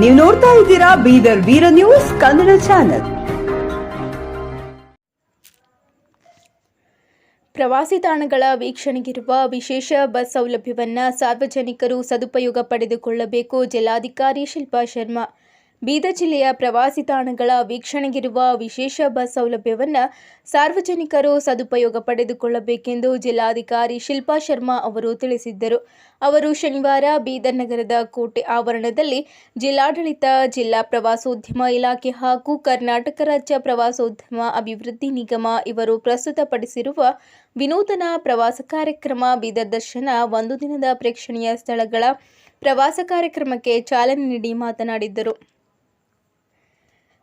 ನೀವು ನೋಡ್ತಾ ಇದ್ದೀರಾ ಬೀದರ್ ವೀರ ನ್ಯೂಸ್ ಕನ್ನಡ ಚಾನೆಲ್. ಪ್ರವಾಸಿ ತಾಣಗಳ ವೀಕ್ಷಣೆಗಿರುವ ವಿಶೇಷ ಬಸ್ ಸೌಲಭ್ಯವನ್ನು ಸಾರ್ವಜನಿಕರು ಸದುಪಯೋಗ ಪಡೆದುಕೊಳ್ಳಬೇಕು. ಜಿಲ್ಲಾಧಿಕಾರಿ ಶಿಲ್ಪಾ ಶರ್ಮಾ ಬೀದರ್ ಜಿಲ್ಲೆಯ ಪ್ರವಾಸಿ ತಾಣಗಳ ವೀಕ್ಷಣೆಗಿರುವ ವಿಶೇಷ ಬಸ್ ಸೌಲಭ್ಯವನ್ನು ಸಾರ್ವಜನಿಕರು ಸದುಪಯೋಗ ಪಡೆದುಕೊಳ್ಳಬೇಕೆಂದು ಜಿಲ್ಲಾಧಿಕಾರಿ ಶಿಲ್ಪಾ ಶರ್ಮಾ ಅವರು ತಿಳಿಸಿದ್ದರು. ಅವರು ಶನಿವಾರ ಬೀದರ್ ನಗರದ ಕೋಟೆ ಆವರಣದಲ್ಲಿ ಜಿಲ್ಲಾಡಳಿತ, ಜಿಲ್ಲಾ ಪ್ರವಾಸೋದ್ಯಮ ಇಲಾಖೆ ಹಾಗೂ ಕರ್ನಾಟಕ ರಾಜ್ಯ ಪ್ರವಾಸೋದ್ಯಮ ಅಭಿವೃದ್ಧಿ ನಿಗಮ ಇವರು ಪ್ರಸ್ತುತಪಡಿಸಿರುವ ವಿನೂತನ ಪ್ರವಾಸ ಕಾರ್ಯಕ್ರಮ ಬೀದರ್ ದರ್ಶನ ಒಂದು ದಿನದ ಪ್ರೇಕ್ಷಣೀಯ ಸ್ಥಳಗಳ ಪ್ರವಾಸ ಕಾರ್ಯಕ್ರಮಕ್ಕೆ ಚಾಲನೆ ನೀಡಿ ಮಾತನಾಡಿದ್ದರು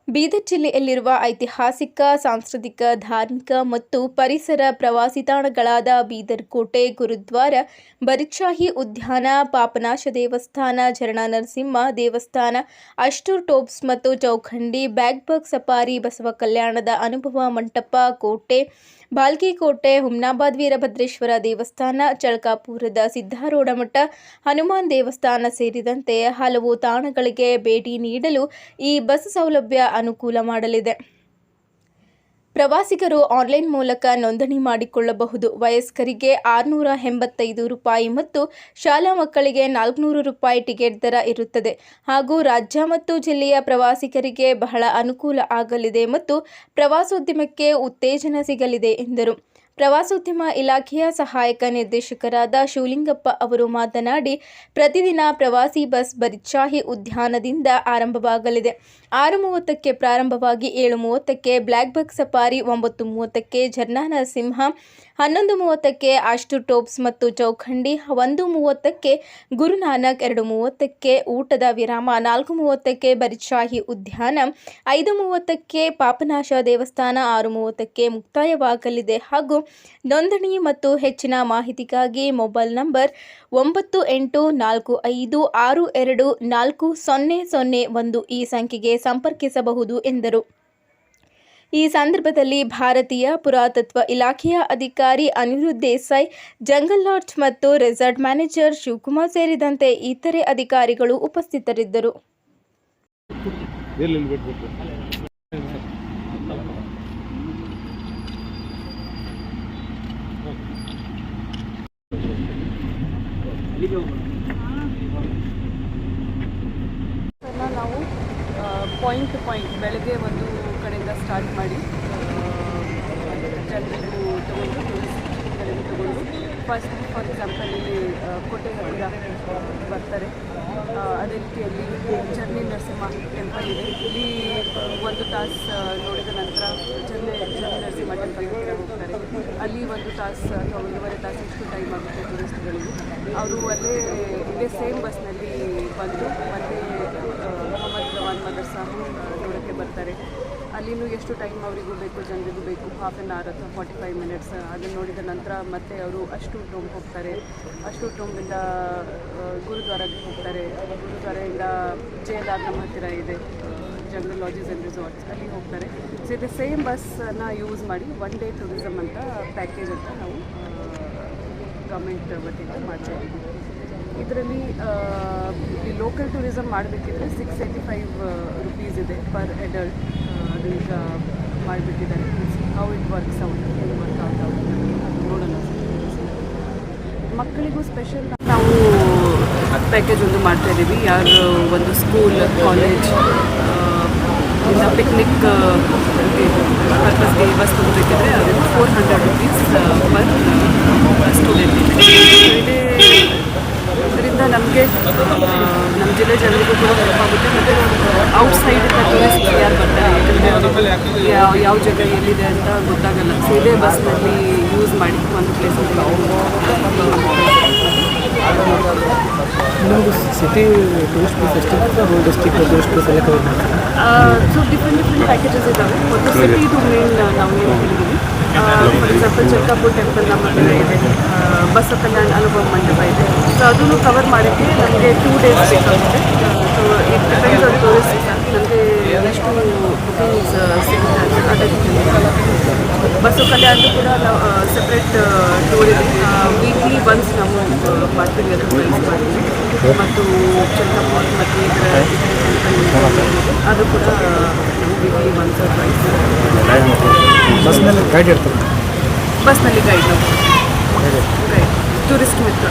ಬೀದರ್ ಜಿಲ್ಲೆಯಲ್ಲಿರುವ ಐತಿಹಾಸಿಕ, ಸಾಂಸ್ಕೃತಿಕ, ಧಾರ್ಮಿಕ ಮತ್ತು ಪರಿಸರ ಪ್ರವಾಸಿ ತಾಣಗಳಾದ ಬೀದರ್ ಕೋಟೆ ಗುರುದ್ವಾರ, ಬರಿಚಾಹಿ ಉದ್ಯಾನ, ಪಾಪನಾಶ ದೇವಸ್ಥಾನ, ಝರಣ ನರಸಿಂಹ ದೇವಸ್ಥಾನ, ಅಷ್ಟೂರ್ ಟೋಪ್ಸ್ ಮತ್ತು ಚೌಖಂಡಿ ಬ್ಯಾಗ್ಬರ್ಗ್ ಸಫಾರಿ, ಬಸವ ಕಲ್ಯಾಣದ ಅನುಭವ ಮಂಟಪ, ಕೋಟೆ, ಬಾಲ್ಕಿಕೋಟೆ, ಹುಮ್ನಾಬಾದ್ ವೀರಭದ್ರೇಶ್ವರ ದೇವಸ್ಥಾನ ಚಳಕಾಪುರದ ಸಿದ್ಧಾರೂಢ ಮಠ ಹನುಮಾನ್ ದೇವಸ್ಥಾನ ಸೇರಿದಂತೆ ಹಲವು ತಾಣಗಳಿಗೆ ಭೇಟಿ ನೀಡಲು ಈ ಬಸ್ ಸೌಲಭ್ಯ ಅನುಕೂಲ ಮಾಡಲಿದೆ. ಪ್ರವಾಸಿಗರು ಆನ್ಲೈನ್ ಮೂಲಕ ನೋಂದಣಿ ಮಾಡಿಕೊಳ್ಳಬಹುದು. ವಯಸ್ಕರಿಗೆ ಆರುನೂರ ಎಂಬತ್ತೈದು ರೂಪಾಯಿ ಮತ್ತು ಶಾಲಾ ಮಕ್ಕಳಿಗೆ ನಾಲ್ಕುನೂರು ರೂಪಾಯಿ ಟಿಕೆಟ್ ದರ ಇರುತ್ತದೆ. ಹಾಗೂ ರಾಜ್ಯ ಮತ್ತು ಜಿಲ್ಲೆಯ ಪ್ರವಾಸಿಗರಿಗೆ ಬಹಳ ಅನುಕೂಲ ಆಗಲಿದೆ ಮತ್ತು ಪ್ರವಾಸೋದ್ಯಮಕ್ಕೆ ಉತ್ತೇಜನ ಸಿಗಲಿದೆ ಎಂದರು. ಪ್ರವಾಸೋದ್ಯಮ ಇಲಾಖೆಯ ಸಹಾಯಕ ನಿರ್ದೇಶಕರಾದ ಶಿವಲಿಂಗಪ್ಪ ಅವರು ಮಾತನಾಡಿ, ಪ್ರತಿದಿನ ಪ್ರವಾಸಿ ಬಸ್ ಬರಿಚಾಹಿ ಉದ್ಯಾನದಿಂದ ಆರಂಭವಾಗಲಿದೆ. ಆರು ಮೂವತ್ತಕ್ಕೆ ಪ್ರಾರಂಭವಾಗಿ ಏಳು ಮೂವತ್ತಕ್ಕೆ ಬ್ಲ್ಯಾಕ್ ಬಗ್ ಸಫಾರಿ ಒಂಬತ್ತು ಮೂವತ್ತಕ್ಕೆ ಝರ್ನಾ ನರಸಿಂಹ ಹನ್ನೊಂದು ಮೂವತ್ತಕ್ಕೆ ಅಷ್ಟು ಟೋಪ್ಸ್ ಮತ್ತು ಚೌಖಂಡಿ, ಒಂದು ಮೂವತ್ತಕ್ಕೆ ಗುರುನಾನಕ್, ಎರಡು ಮೂವತ್ತಕ್ಕೆ ಊಟದ ವಿರಾಮ, ನಾಲ್ಕು ಮೂವತ್ತಕ್ಕೆ ಬರಿಚಾಹಿ ಉದ್ಯಾನ, ಐದು ಮೂವತ್ತಕ್ಕೆ ಪಾಪನಾಶ ದೇವಸ್ಥಾನ, ಆರು ಮೂವತ್ತಕ್ಕೆ ಮುಕ್ತಾಯವಾಗಲಿದೆ. ಹಾಗೂ ನೋಂದಣಿ ಮತ್ತು ಹೆಚ್ಚಿನ ಮಾಹಿತಿಗಾಗಿ ಮೊಬೈಲ್ ನಂಬರ್ ಒಂಬತ್ತು ಎಂಟು ನಾಲ್ಕು ಐದು ಆರು ಎರಡು ನಾಲ್ಕು ಸೊನ್ನೆ ಸೊನ್ನೆ ಒಂದು ಈ ಸಂಖ್ಯೆಗೆ ಸಂಪರ್ಕಿಸಬಹುದು ಎಂದರು. ಈ ಸಂದರ್ಭದಲ್ಲಿ ಭಾರತೀಯ ಪುರಾತತ್ವ ಇಲಾಖೆಯ ಅಧಿಕಾರಿ ಅನಿರುದ್ಧ್ ದೇಸಾಯಿ ಜಂಗಲ್ ಲಾಡ್ಜ್ ಮತ್ತು ರೆಸಾರ್ಟ್ ಮ್ಯಾನೇಜರ್ ಶಿವಕುಮಾರ್ ಸೇರಿದಂತೆ ಇತರೆ ಅಧಿಕಾರಿಗಳು ಉಪಸ್ಥಿತರಿದ್ದರು. ಪಾಯಿಂಟ್ ಟು ಪಾಯಿಂಟ್ ಬೆಳಗ್ಗೆ ಒಂದು ಕಡೆಯಿಂದ ಸ್ಟಾರ್ಟ್ ಮಾಡಿ ಜನರಿಗೂ ತಗೊಂಡು ಟೂರಿಸ್ಟ್ಗಳಿಗೂ ತಗೊಂಡು ಫಸ್ಟ್ ಫಾರ್ ಎಕ್ಸಾಂಪಲ್ ಇಲ್ಲಿ ಕೋಟೆ ಹತ್ತಿರ ಬರ್ತಾರೆ. ಅದೇ ರೀತಿಯಲ್ಲಿ ಜರ್ನಿ ನರಸಿಂಹ ಟೆಂಪಲ್ ಇದೆ. ಇಲ್ಲಿ ಒಂದು ತಾಸು ನೋಡಿದ ನಂತರ ಜರ್ನಿ ಜರ್ನಿ ನರಸಿಂಹ ಟೆಂಪಲ್ ಹತ್ತಿರ ಹೋಗ್ತಾರೆ. ಅಲ್ಲಿ ಒಂದು ತಾಸು, ಅಥವಾ ಒಂದೂವರೆ ತಾಸು ಎಷ್ಟು ಟೈಮ್ ಆಗುತ್ತೆ ಟೂರಿಸ್ಟ್ಗಳಿಗೆ ಅವರು ಅಲ್ಲೇ, ಇಲ್ಲೇ ಸೇಮ್ ಬಸ್ನಲ್ಲಿ ಬಂದು ಮತ್ತೆ ಮೊಹಮ್ಮದ್ ರವಾನ್ ಮದರ್ಸಾ ನೋಡೋಕ್ಕೆ ಬರ್ತಾರೆ. ಅಲ್ಲಿನೂ ಎಷ್ಟು ಟೈಮ್ ಅವರಿಗೂ ಬೇಕು, ಜನರಿಗೂ ಬೇಕು ಹಾಫ್ ಆನ್ ಅವರ್ ಅಥವಾ ಫಾರ್ಟಿ ಫೈವ್ ಮಿನಿಟ್ಸ್ ಅದನ್ನು ನೋಡಿದ ನಂತರ ಮತ್ತೆ ಅವರು ಅಷ್ಟು ಟೋಮ್ ಹೋಗ್ತಾರೆ. ಅಷ್ಟು ಟೋಂಬಿಂದ ಗುರುದ್ವಾರಕ್ಕೆ ಹೋಗ್ತಾರೆ. ಗುರುದ್ವಾರದಿಂದ ಜೇಲಾರ್ ನಮ್ಮ ಹತ್ತಿರ ಇದೆ ಜನರಲ್ ಲಾಜಿಸ್ ಆ್ಯಂಡ್ ರಿಸಾರ್ಟ್ಸ್ ಅಲ್ಲಿ ಹೋಗ್ತಾರೆ. ಸೊ ಇದು ಸೇಮ್ ಬಸ್ಸನ್ನು ಯೂಸ್ ಮಾಡಿ ಒನ್ ಡೇ ಟೂರಿಸಮ್ ಅಂತ ಪ್ಯಾಕೇಜ್ ಅಂತ ನಾವು ಗೌರ್ಮೆಂಟ್ ವತಿಯಿಂದ ಮಾಡ್ತಾ ಇದ್ದೀವಿ. ಇದರಲ್ಲಿ ಲೋಕಲ್ ಟೂರಿಸಮ್ ಮಾಡಬೇಕಿದ್ರೆ ಸಿಕ್ಸ್ ಏಯ್ಟಿ ಫೈವ್ ರುಪೀಸ್ ಇದೆ ಪರ್ ಅಡಲ್ಟ್ ಅದು ಈಗ ಮಾಡಿಬಿಟ್ಟಿದ್ದಾರೆ. ಹೌ ಇಟ್ ವರ್ಕ್ಸ್ ಅವ್ರು ಹೆಂಗೆ ವರ್ಕ್ ಔಟ್ ಆಗುತ್ತೆ ಅದು ನೋಡೋಣ. ಮಕ್ಕಳಿಗೂ ಸ್ಪೆಷಲ್ ನಾವು ಪ್ಯಾಕೇಜ್ ಒಂದು ಮಾಡ್ತಾ ಇದ್ದೀವಿ. ಯಾರು ಒಂದು ಸ್ಕೂಲ್ ಕಾಲೇಜ್ ಇಂದ ಪಿಕ್ನಿಕ್ ಪರ್ಪಸ್ಗೆ ಬಸ್ ತಗೋಬೇಕಿದ್ರೆ ಅದು four hundred rupees per student ಇದೆ. ಇದರಿಂದ ನಮಗೆ ನಮ್ಮ ಜಿಲ್ಲೆ ಜನರಿಗೂ ಕೂಡ ಹೆಲ್ಪ್ ಆಗುತ್ತೆ. ಮತ್ತು ಔಟ್ಸೈಡಿಂದ ಟೂರಿಸ್ಟ್ ಯಾರು ಬರ್ತಾರೆ ಯಾಕಂದರೆ ಯಾವ ಯಾವ ಜಾಗ ಎಲ್ಲಿದೆ ಅಂತ ಗೊತ್ತಾಗಲ್ಲ. ಸೊ ಇದೇ ಬಸ್ನಲ್ಲಿ ಯೂಸ್ ಮಾಡಿ ಒಂದು ಪ್ಲೇಸಿಂದ ನಿಮ್ಮದು ಸಿಟಿ ಟೂರಿಸ್ಟ್ ಪ್ಲೇಸ್ ಎಷ್ಟು ಹೋಲ್ ಡಿಸ್ಟಿಕ್ ಟೂರಿಸ್ಟ್ ಪ್ಲೇಸ್ ಎಲ್ಲ ಕವರ್ ಮಾಡ್ತಾರೆ ಸೊ ಡಿಫ್ರೆಂಟ್ ಡಿಫ್ರೆಂಟ್ ಪ್ಯಾಕೇಜಸ್ ಇದ್ದಾವೆ ಒಂದು ಸಿಟಿದು ಮೇನ್ ನಾವು ಏನು ಹೇಳಿದ್ದೀವಿ ಫಾರ್ ಎಕ್ಸಾಂಪಲ್ ಟೆಂಪಲ್ ನಮ್ಮ ಹತ್ರ ಇದೆ. ಆ, ಬಸವ ಕಲ್ಯಾಣ ಅನುಭವ ಮಂಟಪ ಇದೆ. ಸೊ ಅದನ್ನು ಕವರ್ ಮಾಡೋಕ್ಕೆ ನಮಗೆ ಟೂ ಡೇಸ್ ಬೇಕಾಗುತ್ತೆ. So it depends on tourist ನಮಗೆ ಎಷ್ಟು ಬುಕಿಂಗ್ಸ್ ಸಿಗುತ್ತೆ ಅಂತ ಅದಕ್ಕೆ ಬಸವ ಕಲ್ಯಾಣ ಕೂಡ ನಾವು ಸಪ್ರೇಟ್ ಟೂರ್ ಇದೆ ಒನ್ಸ್ ನಾವು ಮಾಡ್ತೀವಿ ಅದು ಪ್ರೈಸ್ ಮಾಡ್ತೀವಿ ಮತ್ತು ಚಂದ್ರಪುರ ಮತ್ತು ಇದರ ಅದು ಕೂಡ ಬಸ್ನಲ್ಲಿ ಗೈಡ್ ಇರ್ತದೆ ಬಸ್ನಲ್ಲಿ ಗೈಡ್ ಗೈಡ್ ಟೂರಿಸ್ಟ್ ಮಿತ್ರ